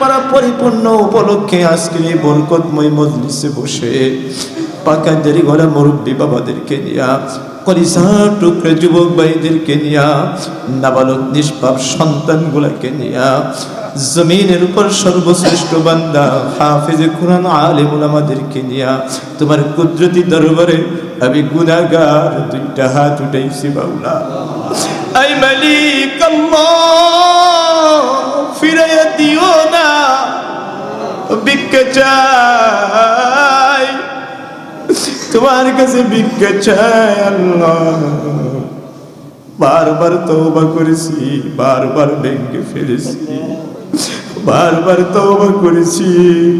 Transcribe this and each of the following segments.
পারা পরিপূর্ণ উপলক্ষে আজকে এই বরকতময় মজলিসে বসে পাকাদের ঘরে মুরব্বী বাবাদেরকে নিয়া কলিসা টুকরে যুবক ভাইদেরকে নিয়া, নাবালক নিষ্পাপ সন্তানগুলাকে নিয়া, জমিনের উপর সর্বশ্রেষ্ঠ বান্দা হাফিজে কোরআন আলিমুল আমাদেরকে নিয়া, তোমার কুদরতি দরবারে আমি গুনাগার দুইটা হাত উঠাইছি বাউলা। আই মালিক আল্লাহ। ভিক্ষা চাই। তোমার কাছে ভিক্ষা চাই আল্লাহ। বারবার তওবা করেছি, বারবার ভেঙে ফেলেছি। বারবার তওবা করেছি,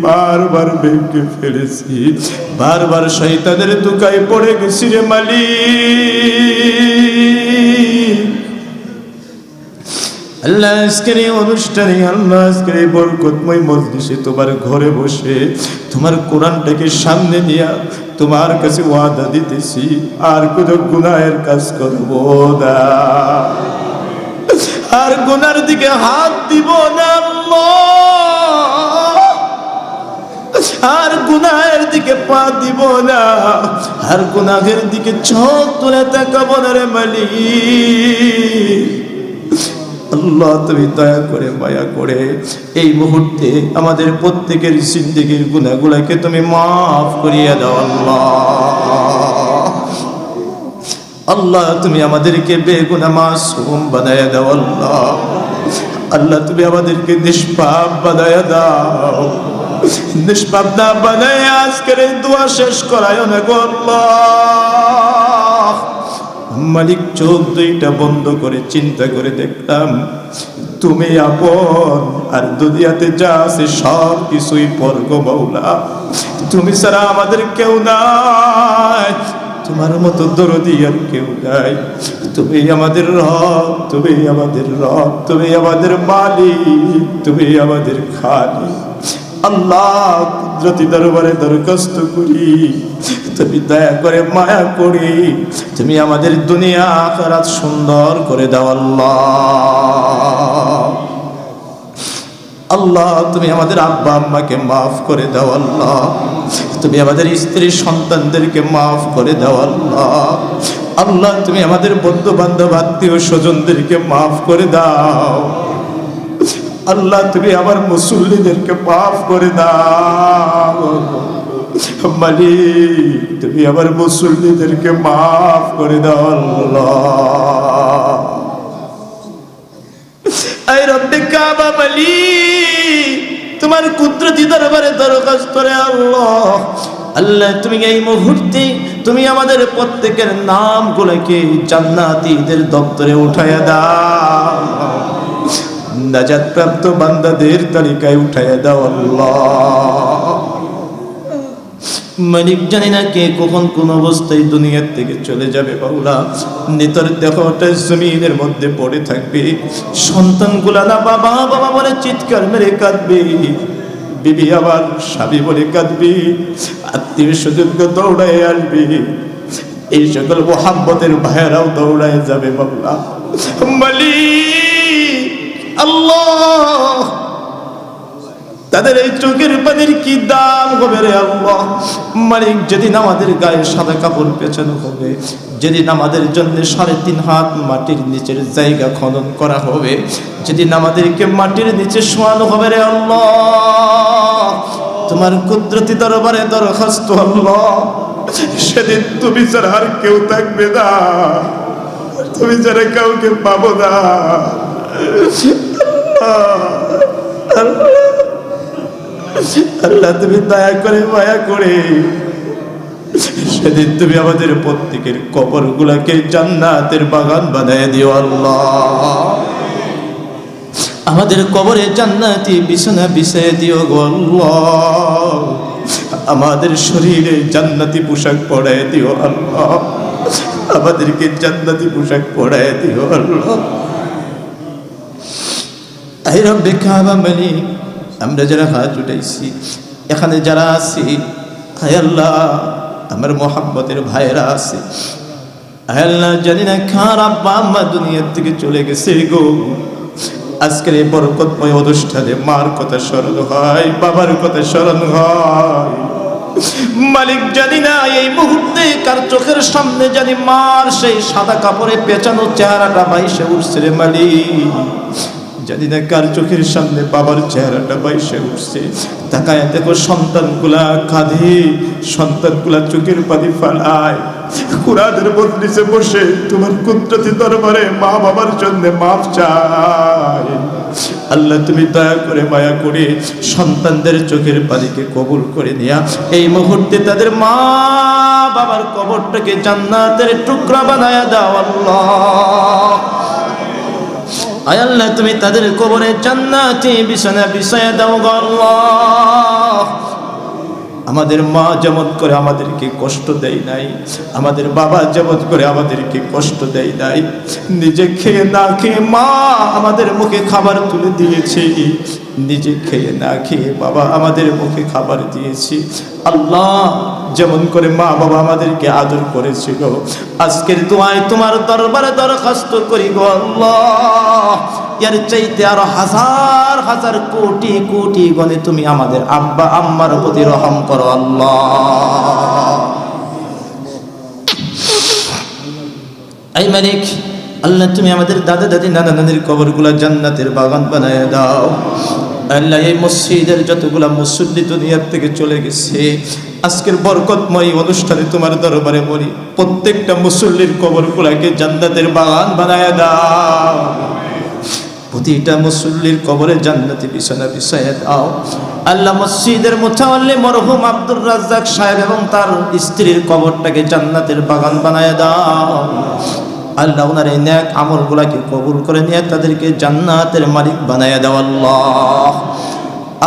বারবার ভেঙে ফেলেছি। বারবার শয়তানের দুকায় পড়ে গেছি রে মালিক। আল্লাহ আজকের এই অনুষ্ঠানে আল্লাহ আজকের এই বরকতময় মজলিসে তোমার ঘরে বসে তোমার কোরআনটাকে সামনে নিয়া তোমার কাছে ওয়াদা দিতেছি, আর কোনো গুনাহের কাজ করব না। আর গুনার দিকে হাত দিব না আর গুনাহের দিকে পা দিব না। আর গুনাহের দিকে চোখ তুলে তাকাবো না রে মালিক। আল্লাহ, তুমি দয়া করে, মায়া করে এই মুহূর্তে আমাদের প্রত্যেকের জিন্দিগির গুণাগুলাকে তুমি মাফ করিয়া দাও, আল্লাহ। আল্লাহ, তুমি আমাদেরকে বেগুনা মাসুম বানায় দাও, আল্লাহ। আল্লাহ, তুমি আমাদেরকে নিষ্পাপ বানায় দাও। নিষ্পাপ না বানায় আজকের দোয়া শেষ করায় না গো, আল্লাহ। মালিক চোখ দুইটা বন্ধ করে চিন্তা করে দেখলাম, তুমি আপন, আর দুনিয়াতে যা আছে সব কিছুই পর্গ বৌলা তুমি ছাড়া আমাদের কেউ নাই, তোমার মতো দরদি আর কেউ নাই। তুমি আমাদের রব, তুমি আমাদের রব, তুমি আমাদের মালিক, তুমি আমাদের খালি আল্লাহ কুদরতি দরবারে দরখাস্ত করি। তুমি দয়া করে মায়া করি। তুমি আমাদের দুনিয়া, আখারাত সুন্দর করে দাও আল্লাহ। আল্লাহ, তুমি আমাদের আব্বা আম্মাকে মাফ করে দাও আল্লাহ। তুমি আমাদের স্ত্রী সন্তানদেরকে মাফ করে দাও আল্লাহ। আল্লাহ, তুমি আমাদের বন্ধু বান্ধব আত্মীয় স্বজনদেরকে মাফ করে দাও। আল্লাহ, তুমি আমার মুসল্লিদেরকে মাফ করে দাও। মালিক, তুমি আমার মুসল্লিদেরকে মাফ করে দাও আল্লাহ। আই রব্বে কাবা তোমার কুদরতি দরবারে দরখাস্ত রে আল্লাহ। আল্লাহ, তুমি এই মুহূর্তে, তুমি আমাদের প্রত্যেকের নামগুলোকে জান্নাতীদের দপ্তরে উঠাইয়া দাও। নাজাত প্রাপ্ত বান্দাদের তালিকায় উঠাইয়া দাও আল্লাহ। মালিক জানি না কে কখন কোন অবস্থায় দুনিয়ার থেকে চলে যাবে বাউলা নেতার দেহটা জমিনের মধ্যে পড়ে থাকবে। সন্তান সন্তানগুলা না বাবা বাবা বলে চিৎকার মেরে কাঁদবে। বিবি আবার স্বামী বলে কাঁদবে। আত্মীয় স্বজনকে দৌড়ায় আসবে। এই সকল মোহাম্মতের ভাইয়েরাও দৌড়ায় যাবে বাবলা মালিক, আল্লাহ। তাদের এই চোখের পানির কি দাম হবে রে আল্লাহ? মালিক, যেদিন আমাদের গায়ে সাদা কাপড় পেছানো হবে, যেদিন আমাদের জন্য সাড়ে তিন হাত মাটির নিচের জায়গা খনন করা হবে, যেদিন আমাদেরকে মাটির নিচে শোয়ানো হবে রে আল্লাহ। তোমার কুদরতি দরবারে দরখাস্ত আল্লাহ। সেদিন তুমি ছাড়া আর কেউ থাকবে না। তুমি ছাড়া কাউকে পাবো না। আল্লাহ। আল্লাহ, তুমি দয়া করে, মায়া করে। সেদিন তুমি আমাদের প্রত্যেকের কবর গুলাকে জান্নাতের বাগান বানায় দিও আল্লাহ। আমাদের কবরে জান্নাতি বিছানা বিছায় দিও গো আল্লাহ। আমাদের শরীরে জান্নাতি পোশাক পরায় দিও আল্লাহ। আমাদেরকে জান্নাতি পোশাক পরায় দিও আল্লাহ। আই রব্বে কাবা মালিক আমরা যারা হাত উঠাইছি, এখানে যারা আছি, হায় আল্লাহ, আমার মোহাম্মতের ভাইয়েরা আছে। হায় আল্লাহ, জানি না খার আব্বা আম্মা দুনিয়ার থেকে চলে গেছে গো। আজকের এই বরকতময় অনুষ্ঠানে মার কথা স্মরণ হয়, বাবার কথা স্মরণ হয়। মালিক জানি না এই মুহূর্তে কার চোখের সামনে জানি মার সেই সাদা কাপড়ে পেঁচানো চেহারাটা বাইসে উঠছে রে মালিক। জানি না কার চোখের সামনে বাবার চেহারাটা বাইসে উঠছে। তাকায় দেখো সন্তানগুলা কাঁধে, সন্তানগুলা চোখের পানি ফালায়। কুরাদের বদলিছে বসে তোমার কুদরতি দরবারে মা বাবার জন্য মাফ চায়। আল্লাহ, তুমি দয়া করে মায়া করে সন্তানদের চোখের পানিকে কবুল করে নিয়া এই মুহূর্তে তাদের মা বাবার কবরটাকে জান্নাতের টুকরা বানায়া দাও আল্লাহ। আল্লাহ, তুমি তাদের কবরে জান্নাতি বিছানা বিছায়া দাও গো আল্লাহ। আমাদের মা যেমন করে আমাদেরকে কষ্ট দেয় নাই, আমাদের বাবা যেমন করে আমাদেরকে কষ্ট দেয় নাই, নিজে খেয়ে না খেয়ে মা আমাদের মুখে খাবার তুলে দিয়েছে। নিজে খেয়ে না খেয়ে বাবা আমাদের মুখে খাবার দিয়েছি। আল্লাহ যেমন করে মা বাবা আমাদেরকে আদর করেছিল আজকের দোয়ায় তোমার দরবারে দরখাস্ত করি গো আল্লাহ। এর চাইতে আরও হাজার হাজার কোটি কোটি গণে তুমি আমাদের আব্বা, আম্মার প্রতি রহম করো আল্লাহ। এই মালিক, আল্লাহ তুমি আমাদের দাদা, দাদি, নানা, নানির কবরগুলা জান্নাতের বাগান বানায় দাও। আল্লাহ এই মসজিদের যতগুলা মুসল্লি দুনিয়ার থেকে চলে গেছে, আজকের বরকতময় অনুষ্ঠানে তোমার দরবারে বলি, প্রত্যেকটা মুসল্লির কবরগুলাকে জান্নাতের বাগান বানায় দাও। প্রতিটা মুসল্লির কবরে জান্নাতি বিছানা বিছায়া দাও। আল্লাহ মসজিদের মুতাওয়াল্লি মরহুম আব্দুর রাজ্জাক সাহেব এবং তার স্ত্রীর কবরটাকে জান্নাতের বাগান বানায় দাও। আল্লাহ ওনার এই ন্যাক আমলগুলাকে কবুল করে নিয়ে তাদেরকে জান্নাতের মালিক বানায় দাও আল্লাহ।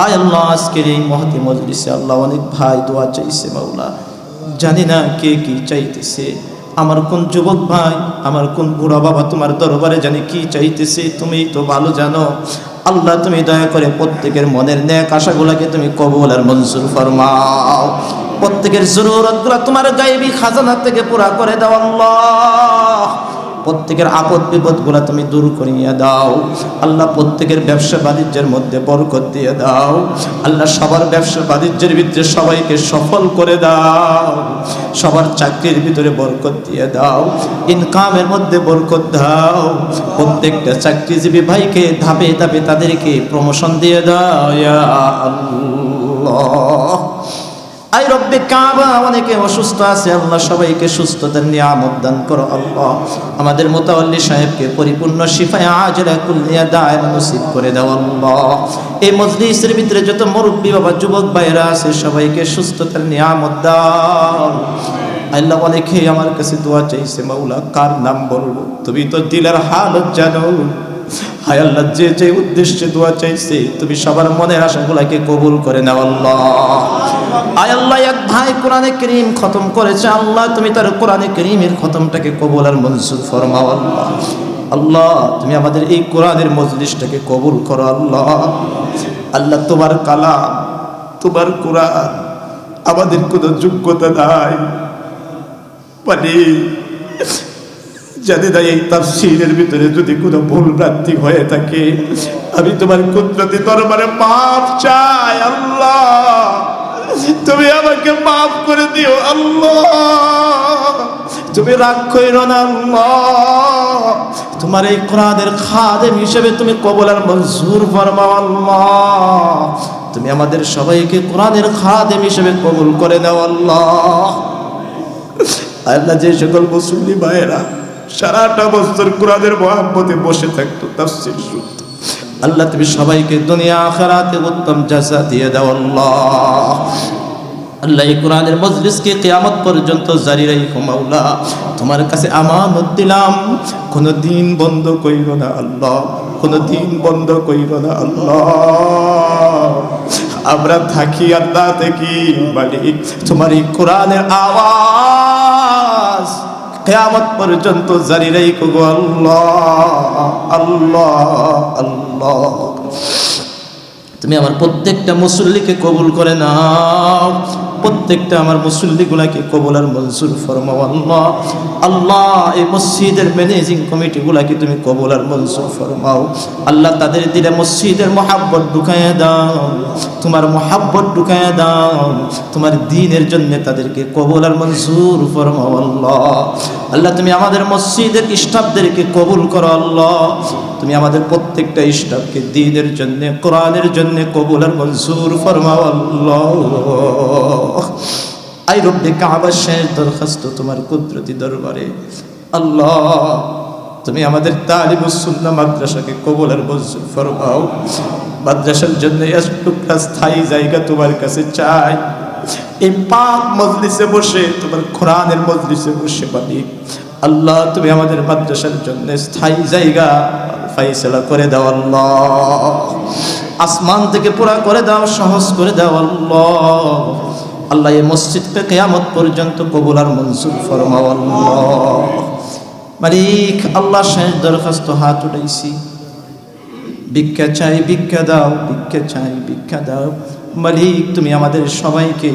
আয় আল্লাহ, আজকের এই মহতি মজলিসে আল্লাহ অনেক ভাই দোয়া চাইছে মাওলা। জানি না কে কি চাইতেছে। আমার কোন যুবক ভাই, আমার কোন বুড়া বাবা তোমার দরবারে জানি কি চাইতেছে তুমি তো ভালো জানো। আল্লাহ, তুমি দয়া করে প্রত্যেকের মনের ন্যাক আশাগুলাকে তুমি কবুল আর মঞ্জুর ফরমাও। প্রত্যেকের জরুরতগুলো তোমার গায়েবী খাজানা থেকে পুরা করে দাও প্রত্যেকের আপদ বিপদগুলো তুমি দূর করিয়ে দাও। আল্লাহ প্রত্যেকের ব্যবসা বাণিজ্যের মধ্যে বরকত দিয়ে দাও। আল্লাহ সবার ব্যবসা বাণিজ্যের ভিতরে সবাইকে সফল করে দাও। সবার চাকরির ভিতরে বরকত দিয়ে দাও। ইনকামের মধ্যে বরকত দাও। প্রত্যেকটা চাকরিজীবী ভাইকে ধাপে ধাপে তাদেরকে প্রমোশন দিয়ে দাও আল্লাহ। আই রব্বে কাবা, অনেকে অসুস্থ আছে, আল্লাহ সবাইকে সুস্থতার নিয়ামত দান করো, আল্লাহ। আমাদের মোতাল্লি সাহেবকে পরিপূর্ণ শিফায় আজরা কুল্লিয়া দায় নসিব করে দাও, আল্লাহ। এই মজলিসের ভিতরে যত মুরব্বী বাবা, যুবক ভাইরা আছে, সবাইকে সুস্থতার নিয়ামত দাও। আল্লাহ অনেকে আমার কাছে দোয়া চাইছে মাওলা, কার নাম বলব? তুমি তো দিলের হালত জানো। হায় আল্লাহ, যে যে উদ্দেশ্যে দোয়া চাইছে, তুমি সবার মনের আশাগুলাকে কবুল করে নাও আল্লাহ। আয় আল্লাহ, এক ভাই কোরআনে করিম খতম করেছে, আল্লাহ, তুমি তার কোরআনে করিমের খতমটাকে কবুল আর মনসুর ফরমাও আল্লাহ। আল্লাহ, তুমি আমাদের এই কোরআনের মজলিসটাকে কবুল করো আল্লাহ। আল্লাহ, তোমার কালাম, তোমার কোরআন আমাদের কোনো যোগ্যতা নাই। মানে জানি না এই তাফসিরের ভিতরে যদি কোনো ভুল ভ্রান্তি হয়ে থাকে, আমি তোমার কুদরতি দরবারে মাফ চাই, আল্লাহ। তুমি আমাকে মাফ করে দিও, আল্লাহ। তুমি রাগ কইরো না, আল্লাহ। তোমার এই কোরআনের খাদেম হিসেবে তুমি কবল আর মঞ্জুর ফরমাও, আল্লাহ। তুমি আমাদের সবাইকে কোরআনের খাদেম হিসেবে কবুল করে নাও, আল্লাহ। আল্লাহ যে সকল মুসলিম ভাইয়েরা সারাটা বছর কোরআনের মহাব্বতে বসে থাকতো, তাফসির শুনতো। আল্লাহ তুমি সবাইকে দুনিয়া, আখেরাতে উত্তম জাযা দিয়ে দাও, আল্লাহ। আল্লাহ এই কোরআনের মজলিসকে কিয়ামত পর্যন্ত জারি রাখো মাওলা। তোমার কাছে আমানত দিলাম কোনো দিন বন্ধ কইর না, আল্লাহ। কোনো দিন বন্ধ কইর না, আল্লাহ। আমরা থাকি আল্লাহ দেখি মালিক। তোমার এই কোরআনের আওয়াজ কেয়ামত পর্যন্ত জারি রাখো গো আল্লাহ আল্লাহ আল্লাহ। তুমি আমার প্রত্যেকটা মুসল্লিকে কবুল করে নাও। প্রত্যেকটা আমার মুসল্লিগুলাকে কবুল আর মনসুর ফরমাও। আল্লাহ আল্লাহ, এই মসজিদের ম্যানেজিং কমিটিগুলাকে তুমি কবুল আর মনসুর ফরমাও। আল্লাহ তাদের দিলে মসজিদের মহাব্বত ঢুকাইয়া দাও, তোমার মহাব্বত ঢুকাইয়া দাও, তোমার দিনের জন্য তাদেরকে কবুল আর মনসুর ফরমাও। আল্লাহ আল্লাহ, তুমি আমাদের মসজিদের স্টাফদেরকে কবুল করো। আল্লাহ, তুমি আমাদের প্রত্যেকটা স্টাফকে দিনের জন্য, কোরআনের জন্য কবুল আর মনসুর ফরমাও। আল্লাহ আই রব্বে কাবা শেষ দরখাস্ত তোমার কুদরতি দরবারে। আল্লাহ, তুমি আমাদের তালিবুসুন্না মাদ্রাসাকে কবুল আর মনসুর ফরমাও। মাদ্রাসার জন্য একটুকরা স্থায়ী জায়গা তোমার কাছে চাই। এই পাক মজলিসে বসে, তোমার কোরআনের মজলিসে বসে পারি। আল্লাহ, তুমি আমাদের মাদ্রাসার জন্য স্থায়ী জায়গা ফাইসলা করে দাও আল্লাহ। আসমান থেকে পুরা করে দাও, সহজ করে দাও আল্লাহ। আল্লাহ এই মসজিদকে কেয়ামত পর্যন্ত কবুল আর মনসুর ফরমাও মালিক, আল্লাহ শেষ দরখাস্ত হাত উঠাইছি। ভিক্ষা চাই, ভিক্ষা দাও, ভিক্ষা চাই, ভিক্ষা দাও। মালিক, তুমি আমাদের সবাইকে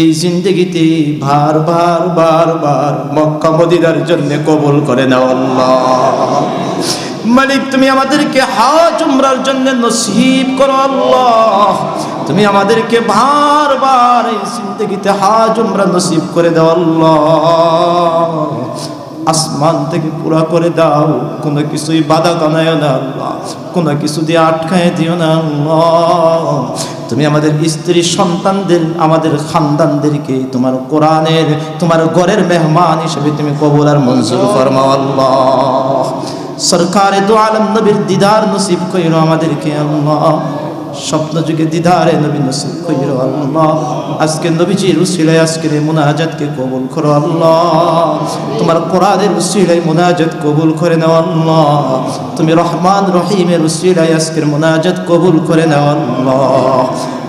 এই জিন্দগিতে বার বার বার বার মক্কা মদিনার জন্য কবুল করে নাও আল্লাহ। মালিক, তুমি আমাদেরকে হাজ, উমরার জন্য নসিব করো আল্লাহ। তুমি আমাদেরকে বার বার এই জিন্দগিতে হাজ উমরা নসিব করে দাও আল্লাহ। আসমান থেকে পুরা করে দাও। কোনো কিছুই বাধা বানায় না আল্লাহ। কোনো কিছু দিয়ে আটকায় দিও না আল্লাহ। তুমি আমাদের স্ত্রী সন্তানদের, আমাদের খানদানদেরকে তোমার কোরআনের, তোমার ঘরের মেহমান হিসেবে তুমি কবুল আর মঞ্জুর ফরমাও আল্লাহ। সরকারে দো আলম নবীর দিদার নসিব কইরো আমাদেরকে আল্লাহ। স্বপ্ন যুগে দিদারে নবী নসিব কইরো আল্লাহ আজকে নবীজির উসিলায় আজকের এই মুনাজাতকে কবুল করো আল্লাহ তোমার কোরআনের উসিলায় মুনাজাত কবুল করে নাও আল্লাহ তুমি রহমান রহিমের উসিলায় আজকের মুনাজাত কবুল করে নাও আল্লাহ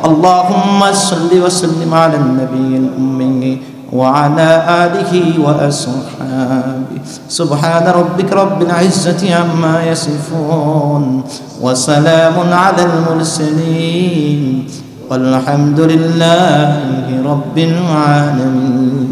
اللهم صل وسلم على النبي الأمي وعلى آله وأصحابه. سبحان ربك رب العزة عما يصفون وسلام على المرسلين والحمد لله رب العالمين.